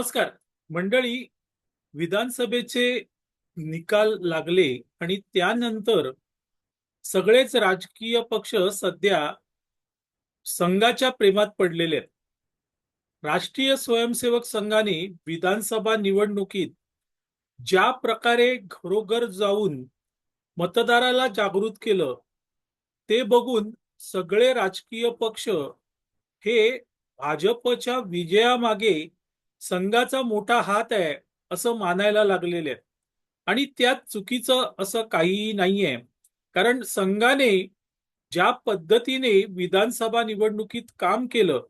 नमस्कार. मंडळी विधानसभेचे निकाल लागले आणि त्यानंतर सगळेच राजकीय पक्ष सध्या संघाच्या प्रेमात पडलेले आहेत. राष्ट्रीय स्वयंसेवक संघाने विधानसभा निवडणुकीत ज्या प्रकारे घरोघर जाऊन मतदाराला जागृत केलं ते बघून सगळे राजकीय पक्ष हे भाजपच्या विजयामागे संघाचा मोठा हात आहे असं मानायला लागलेले आहेत. आणि त्यात चुकीचं असं काहीही नाहीये. कारण संघाने ज्या पद्धतीने विधानसभा निवडणुकीत काम केलं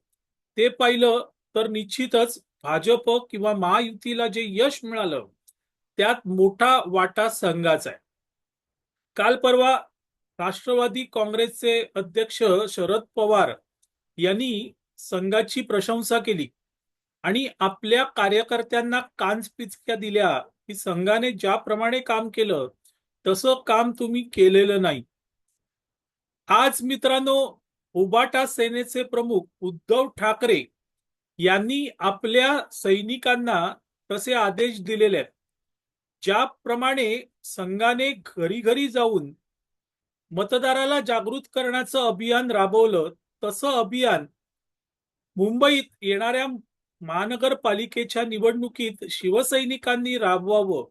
ते पाहिलं तर निश्चितच भाजप किंवा महायुतीला जे यश मिळालं त्यात मोठा वाटा संघाचा आहे. काल परवा राष्ट्रवादी काँग्रेसचे अध्यक्ष शरद पवार यांनी संघाची प्रशंसा केली. आणि आपल्या कार्यकर्त्यांना कांचपिचक्या दिल्या की संघाने ज्याप्रमाणे काम केलं तसं काम तुम्ही केलेलं नाही. आज मित्रांनो उबाटा सेनेचे प्रमुख उद्धव ठाकरे यांनी आपल्या सैनिकांना तसे आदेश दिलेले आहेत. ज्याप्रमाणे संघाने घरी घरी जाऊन मतदाराला जागृत करण्याचं अभियान राबवलं तसं अभियान मुंबईत येणाऱ्या महानगरपालिकेच्या निवडणुकीत शिवसैनिकांनी राबवावं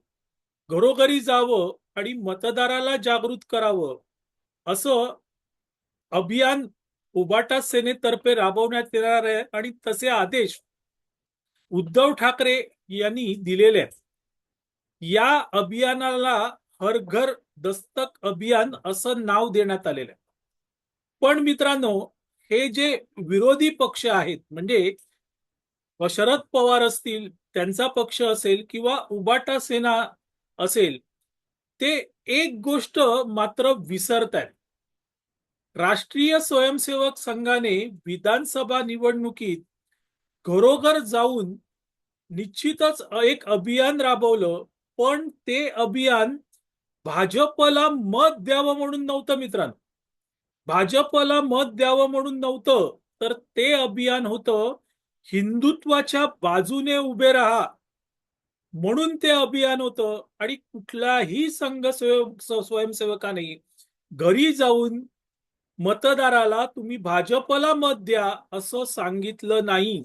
घरोघरी जावं आणि मतदाराला जागृत करावं असं अभियान उबाटा सेनेतर्फे राबवण्यात येणार आहे आणि तसे आदेश उद्धव ठाकरे यांनी दिलेले आहेत. या अभियानाला हर घर दस्तक अभियान असं नाव देण्यात आलेलं आहे. पण मित्रांनो हे जे विरोधी पक्ष आहेत म्हणजे व शरद पवार असतील त्यांचा पक्ष असेल किंवा उबाटा सेना असेल ते एक गोष्ट मात्र विसरत आहेत राष्ट्रीय स्वयंसेवक संघाने विधानसभा निवडणुकीत घरोघर जाऊन निश्चितच एक अभियान राबवलं पण ते अभियान भाजपला मत द्यावं म्हणून नव्हतं मित्रांनो. भाजपला मत द्यावं म्हणून नव्हतं तर ते अभियान होतं हिंदुत्वाच्या बाजूने उभे राहा. म्हणून ते अभियान होतं आणि कुठलाही संघ स्वयंसेवकाने घरी जाऊन मतदाराला तुम्ही भाजपला मत द्या असं सांगितलं नाही.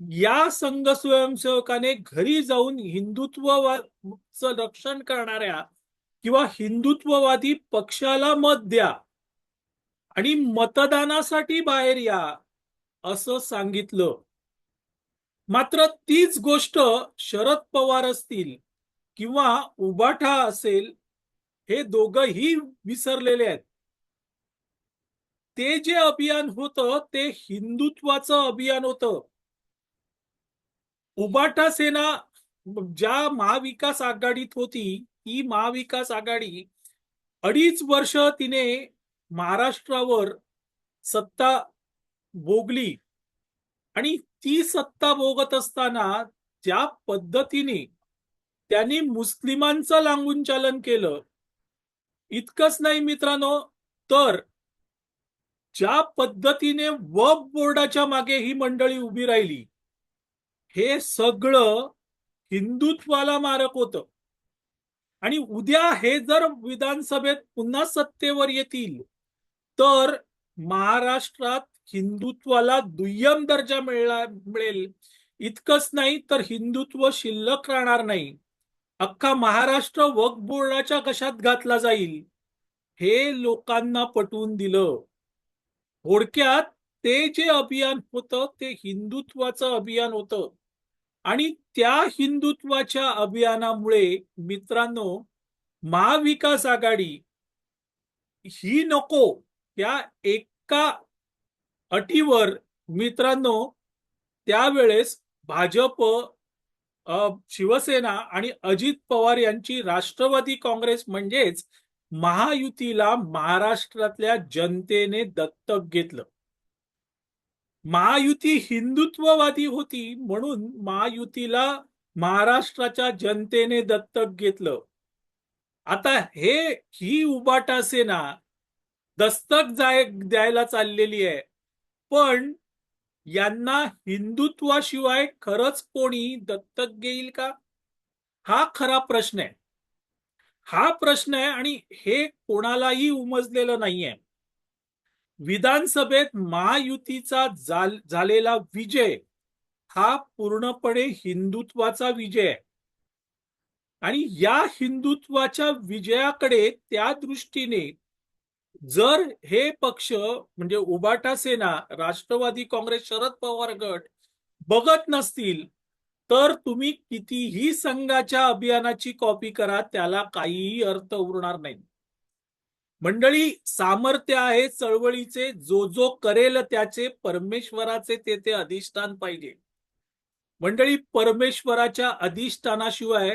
या संघ स्वयंसेवकाने घरी जाऊन हिंदुत्वचं रक्षण करणाऱ्या किंवा हिंदुत्ववादी पक्षाला मत द्या आणि मतदानासाठी बाहेर या. असं सांगितलं. मात्र तीच गोष्ट शरद पवार असतील किंवा उबाठा असेल हे दोघही विसरलेले आहेत. ते जे अभियान होतं ते हिंदुत्वाचं अभियान होतं. उबाठा सेना ज्या महाविकास आघाडीत होती ही महाविकास आघाडी अडीच वर्ष तिने महाराष्ट्रावर सत्ता भोगली आणि ती सत्ता भोगत असताना ज्या पद्धतीने त्यांनी मुस्लिमांचं लांगून चालन केलं इतकंच नाही मित्रांनो तर ज्या पद्धतीने वब बोर्डाच्या मागे ही मंडळी उभी राहिली हे सगळं हिंदुत्वाला मारक होतं. आणि उद्या हे जर विधानसभेत पुन्हा सत्तेवर येतील तर महाराष्ट्रात हिंदुत्वाला दुय्यम दर्जा मिळला मिळेल. इतकंच नाही तर हिंदुत्व शिल्लक राहणार नाही. अख्खा महाराष्ट्र वक बोर्डाच्या कशात घातला जाईल? हे लोकांना पटवून दिलं. थोडक्यात ते जे अभियान होतं ते हिंदुत्वाचं अभियान होतं. आणि त्या हिंदुत्वाच्या अभियानामुळे मित्रांनो महाविकास आघाडी ही नको. या एका अटीवर मित्रांनो त्यावेळेस भाजप शिवसेना आणि अजित पवार यांची राष्ट्रवादी काँग्रेस म्हणजेच महायुतीला महाराष्ट्रातल्या जनतेने दत्तक घेतलं. महायुती हिंदुत्ववादी होती म्हणून महायुतीला महाराष्ट्राच्या जनतेने दत्तक घेतलं. आता हे ही उबाटा सेना दस्तक जाय द्यायला चाललेली आहे. पण यांना हिंदुत्वाशिवाय खरंच कोणी दत्तक घेईल का? हा खरा प्रश्न आहे. हा प्रश्न आहे आणि हे कोणालाही उमजलेलं नाहीये. विधानसभेत महायुतीचा झालेला विजय हा पूर्णपणे हिंदुत्वाचा विजय आहे. आणि या हिंदुत्वाच्या विजयाकडे त्या दृष्टीने जर हे पक्ष म्हणजे उबाटा सेना राष्ट्रवादी काँग्रेस शरद पवार गट बघत नसतील तर तुम्ही कितीही संघाच्या अभियानाची कॉपी करा त्याला काहीही अर्थ उरणार नाही. मंडळी सामर्थ्य आहे चळवळीचे जो जो करेल त्याचे परमेश्वराचे तेथे अधिष्ठान पाहिजे. मंडळी परमेश्वराच्या अधिष्ठानाशिवाय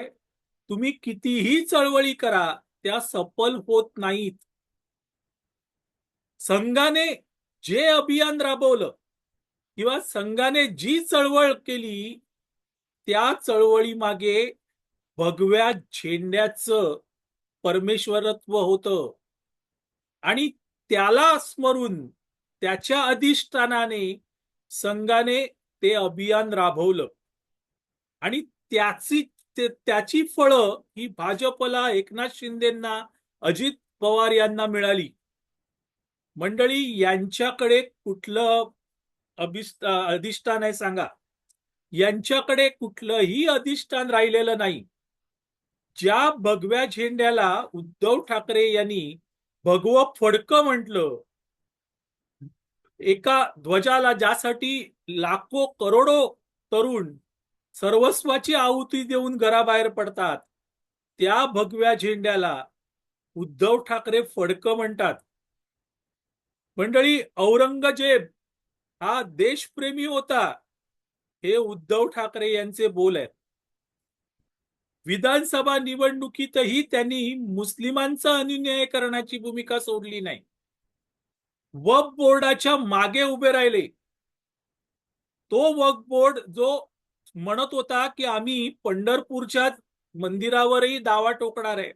तुम्ही कितीही चळवळी करा त्या सफल होत नाहीत. संघाने जे अभियान राबवलं किंवा संघाने जी चळवळ केली त्या चळवळी मागे भगव्या झेंड्याचं परमेश्वरत्व होतं. आणि त्याला स्मरून त्याच्या अधिष्ठानाने संघाने ते अभियान राबवलं. आणि त्याची त्याची फळं ही भाजपला एकनाथ शिंदेना अजित पवार यांना मिळाली. मंडळी यांच्याकडे कुठलं अभिष्ट अधिष्ठान आहे सांगा? यांच्याकडे कुठलंही अधिष्ठान राहिलेलं नाही. ज्या भगव्या झेंड्याला उद्धव ठाकरे यांनी भगवं फडकं म्हटलं एका ध्वजाला ज्यासाठी लाखो करोडो तरुण सर्वस्वाची आहुती देऊन घराबाहेर पडतात त्या भगव्या झेंड्याला उद्धव ठाकरे फडकं म्हणतात. मंडळी औरंगजेब हा देशप्रेमी होता हे उद्धव ठाकरे यांचे बोल आहेत. विधानसभा निवडणुकीतही त्यांनी मुस्लिमांचा अनुन्याय करण्याची भूमिका सोडली नाही. वक्फ बोर्डाच्या मागे उभे राहिले. तो वक्फ बोर्ड जो म्हणत होता की आम्ही पंढरपूरच्या मंदिरावरही दावा टोकणार आहे.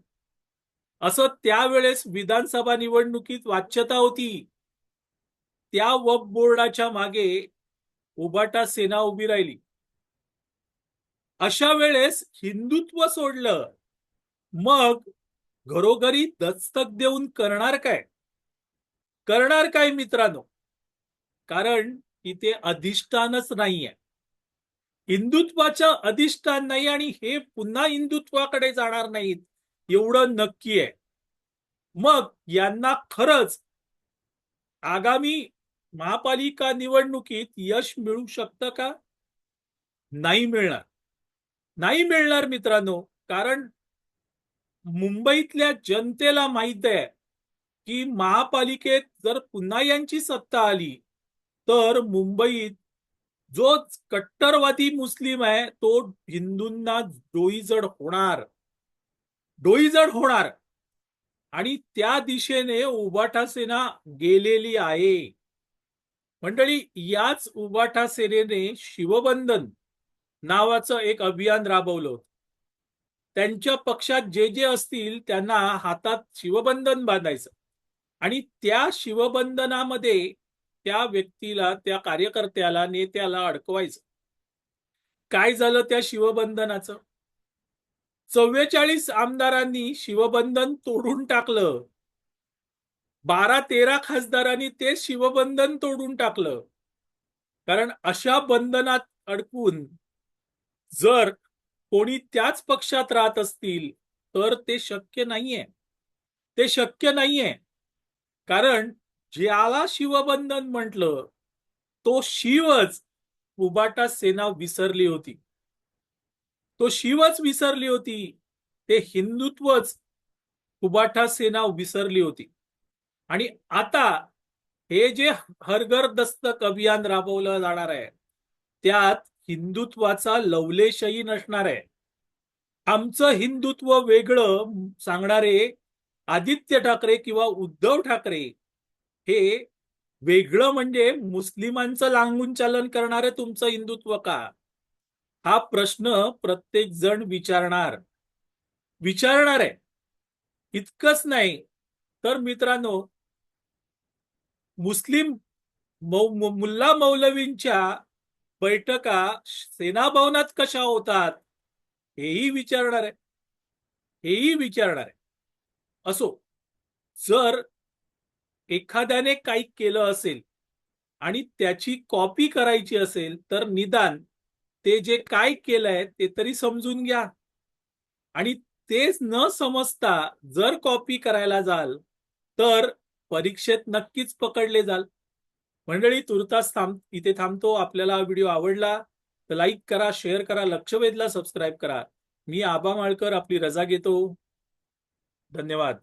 असं त्यावेळेस विधानसभा निवडणुकीत वाच्यता होती. त्या वक बोर्डाच्या मागे उबाटा सेना उभी राहिली. अशा वेळेस हिंदुत्व सोडलं मग घरोघरी दस्तक देऊन करणार काय? करणार काय मित्रांनो? कारण इथे अधिष्ठानच नाहीये. हिंदुत्वाचं अधिष्ठान नाही आणि हे पुन्हा हिंदुत्वाकडे जाणार नाहीत एवढं नक्की आहे. मग यांना खरंच आगामी महापालिका निवडणुकीत यश मिळू शकतं का? नाही मिळणार. नाही मिळणार मित्रांनो कारण मुंबईतल्या जनतेला माहीत आहे की महापालिकेत जर पुन्हा यांची सत्ता आली तर मुंबईत जो कट्टरवादी मुस्लिम आहे तो हिंदूंना डोईजड होणार. डोईजड होणार. आणि त्या दिशेने उबाटा सेना गेलेली आहे. मंडळी याच उबाटा सेनेने शिवबंधन नावाचं एक अभियान राबवलं होतं. त्यांच्या पक्षात जे जे असतील त्यांना हातात शिवबंधन बांधायचं. आणि त्या शिवबंधनामध्ये त्या व्यक्तीला त्या कार्यकर्त्याला नेत्याला अडकवायचं. काय झालं त्या शिवबंधनाचं? चव्वेचाळीस आमदारांनी शिवबंधन तोडून टाकलं. बारा तेरा खासदारांनी ते शिवबंधन तोडून टाकलं. कारण अशा बंधनात अडकून जर कोणी त्याच पक्षात राहत असतील तर ते शक्य नाहीये. ते शक्य नाहीये. कारण ज्याला शिवबंधन म्हटलं तो शिवच उबाटा सेना विसरली होती. तो शिवच विसरली होती. ते हिंदुत्वच उबाटा सेना विसरली होती. आणि आता हे जे हरघर दस्तक अभियान राबवलं जाणार आहे त्यात हिंदुत्वाचा लवलेशही नसणार आहे. आमचं हिंदुत्व वेगळं सांगणारे आदित्य ठाकरे किंवा उद्धव ठाकरे हे वेगळं म्हणजे मुस्लिमांचं लांगून चालन करणारे तुमचं हिंदुत्व का? हा प्रश्न प्रत्येक जण विचारणार. विचारणार आहे. इतकंच नाही. तर मित्रांनो मुस्लिम मौ- मुल्ला मौलवींच्या बैठका सेनाभवनात कशा होतात हेही विचारणार आहे. हेही विचारणार आहे. असो जर एखाद्याने काही केलं असेल आणि त्याची कॉपी करायची असेल तर निदान ते जे काय केलंय ते तरी समजून घ्या. आणि तेच न समजता जर कॉपी करायला जाल तर परीक्षेत नक्कीच पकडले जाल. मंडळी तुर्तास थांब इथे थांबतो. आपल्याला हा व्हिडिओ आवडला तर लाईक करा शेअर करा लक्ष वेधला सबस्क्राईब करा. मी आबा माळकर आपली रजा घेतो. धन्यवाद.